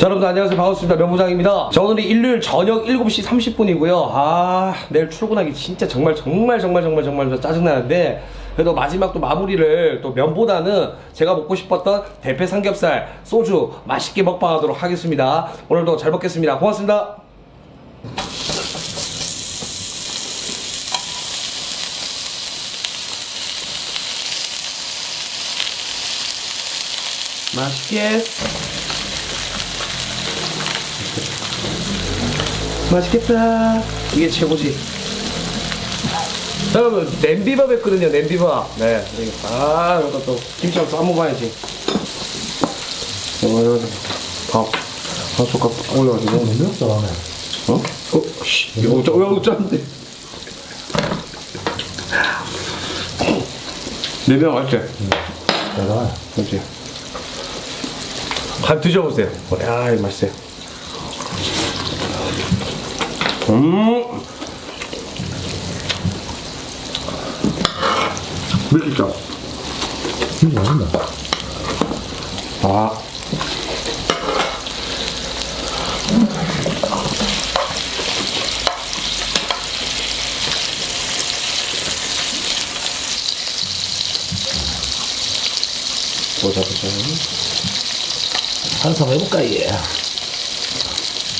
자, 여러분들 안녕하세요. 반갑습니다. 명부장입니다. 자, 오늘이 일요일 저녁 7시 30분이고요. 아, 내일 출근하기 진짜 정말 정말 정말 정말 정말 짜증나는데 그래도 마지막 또 마무리를 또 면보다는 제가 먹고 싶었던 대패 삼겹살, 소주 맛있게 먹방하도록 하겠습니다. 오늘도 잘 먹겠습니다. 고맙습니다. 맛있게 맛있겠다. 이게 최고지. 자, 여러분, 냄비밥 했거든요, 냄비밥. 네. 이거 아, 이거 또 김치랑 싸 먹어야지. 이거, 이거, 밥. 한 숟갈 올려가지고. 몇 잘하네. 어? 어? 씨. 이거 짜, 이거 짠데. 냄비밥 맛있지? 잘하네. 그렇지. 한 드셔보세요. 야, 이거 맛있어요. 음. 맛있다. 진짜 맛있네. 아. 보자, 보자. 한참 해볼까, 얘.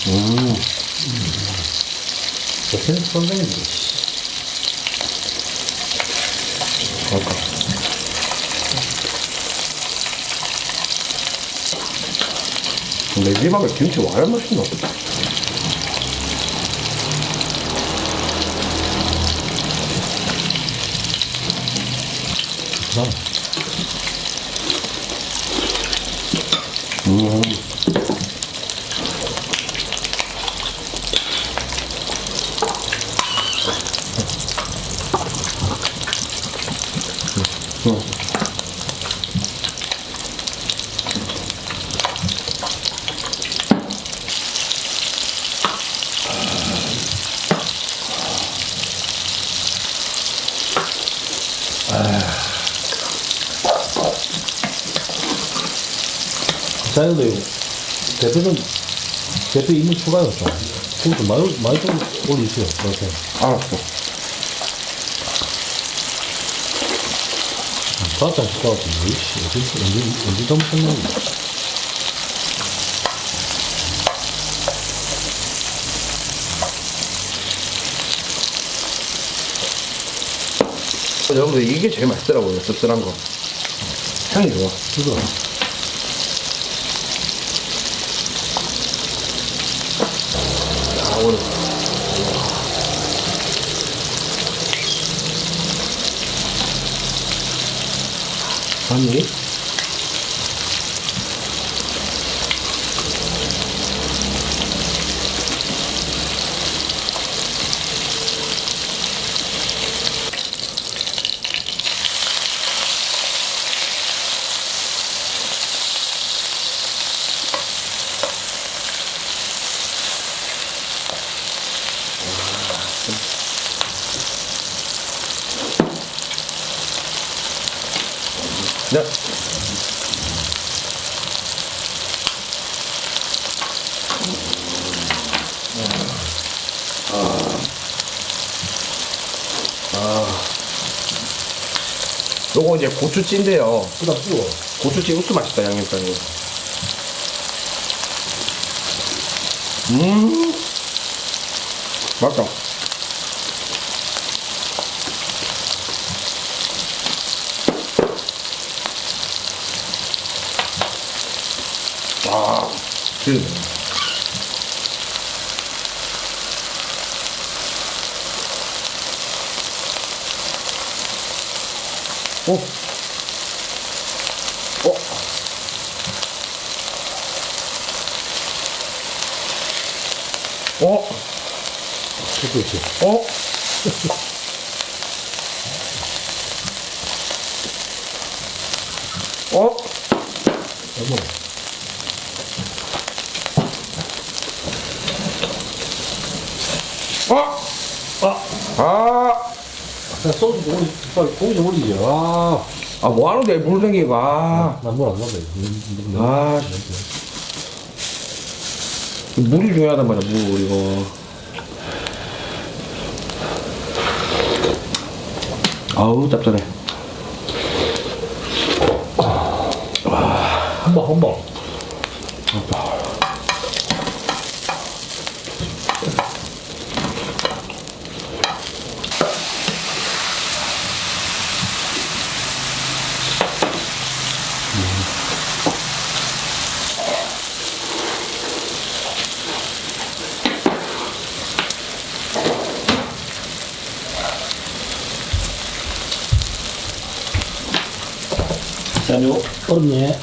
음. 저새 선생님이. 아까. 내 집밥에 김치 와 이런 맛있나? 음. 이거. 대표는, 대표 이름 추가요, 좀. 좀 많이, 많이 좀 올리세요, 그렇게. 알았어. 바짝 시켜 갖고, 이씨, 언제, 언제, 언제 점쳤냐. 여러분들 이게 제일 맛있더라고요. 씁쓸한 거. 향이 좋아. 그거. 아, 오늘. 아 네. 요거 이제 고추찌인데요. 그다 뿌어. 고추찌 우수 맛있다 양념장이. 음, 맛있다. 아, 그. 오. 어? 어? 그거 있지. 어? 어? 아! 아! 야, 소주 좀 올리, 빨리 고기 좀 올리지. 아. 아, 뭐 하는데, 물냉이가. 난물안 넣어. 아, 물이 중요하단 말이야, 물, 이거. 아우, 짭짤해. 한 번, 한 번. 자, 요, 얼음에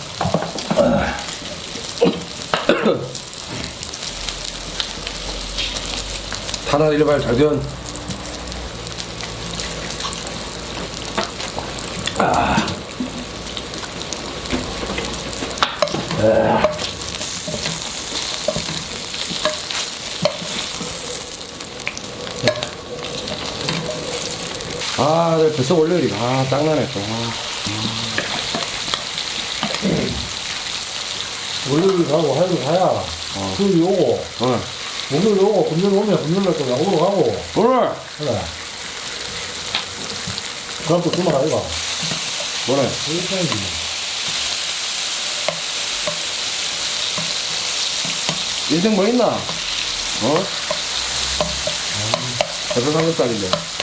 탄환 일발 작전. 아, 내 벌써 월요일이 아, 짱나네 또. 아. 월요일 가고 화요일 가야. 수요일 오고, 어. 목요일 오고, 금요일 오면 금요일날 또 야구로 가고. 오늘 그래. 그럼 또 주말 아이가. 뭐래? 그렇게 인생 뭐 있나? 어? 여섯 삼겹살인데.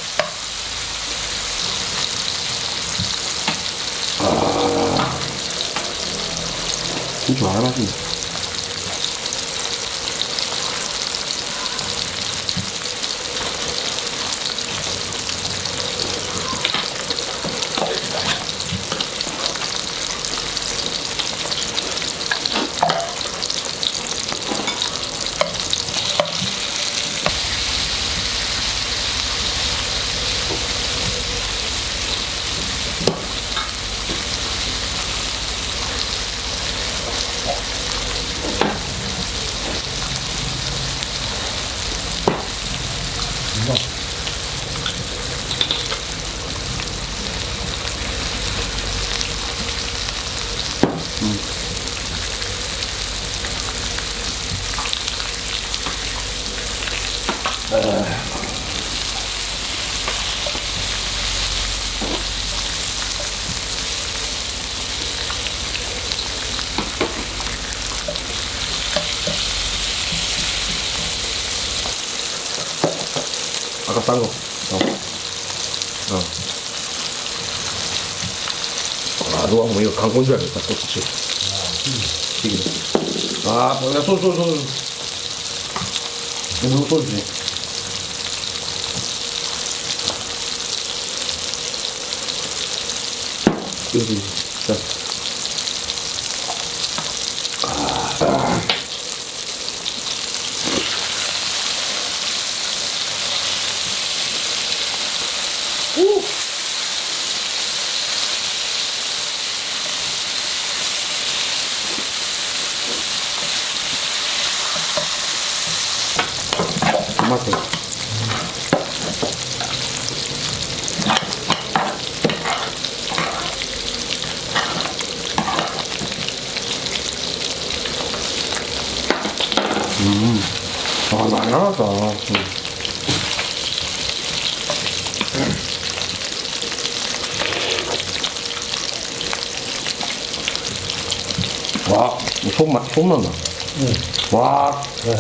진짜 안 하시 네. 아까 싼 거. 어. 어. 아, 누가 보면 이거 강고인 줄 알겠다. 소스치. 튀기네. 아, 뭐야, 소스, 소스, 소스. 이거 소스지. 여기, 자. 토마토. 음, 음. 와, 소금, 맛- 소금 난다. 와, 네.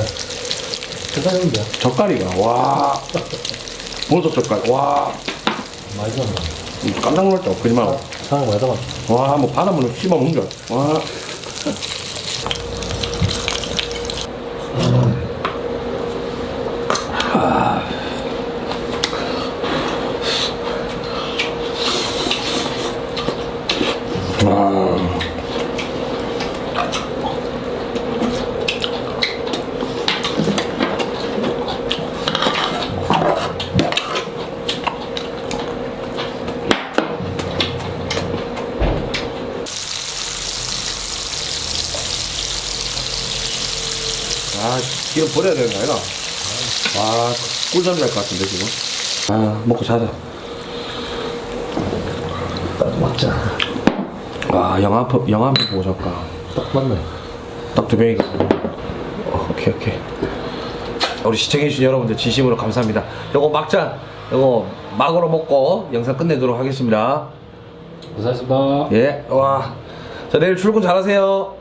세상인데. 젓갈이가, 와. 버섯 젓갈, 와. 많이 잡나. 깜짝 놀랐다, 거짓말. 상을 많이 잡았 와, 뭐 바닷물로 씹어 먹는 줄 알았어. 와. 아. 아, 이거 버려야 되는 거 아니라? 와, 꿀잠 잘 것 같은데, 지금. 아, 먹고 자자. 딱 맞잖아. 와, 영화 한 편, 영화 한 편 보고 잘까. 딱 맞네. 딱두 병이가. 어, 오케이 오케이 우리 시청해주신 여러분들 진심으로 감사합니다 요거 막장 요거 막으로 먹고 영상 끝내도록 하겠습니다 고생하셨습니다. 예, 와. 자, 내일 출근 잘하세요.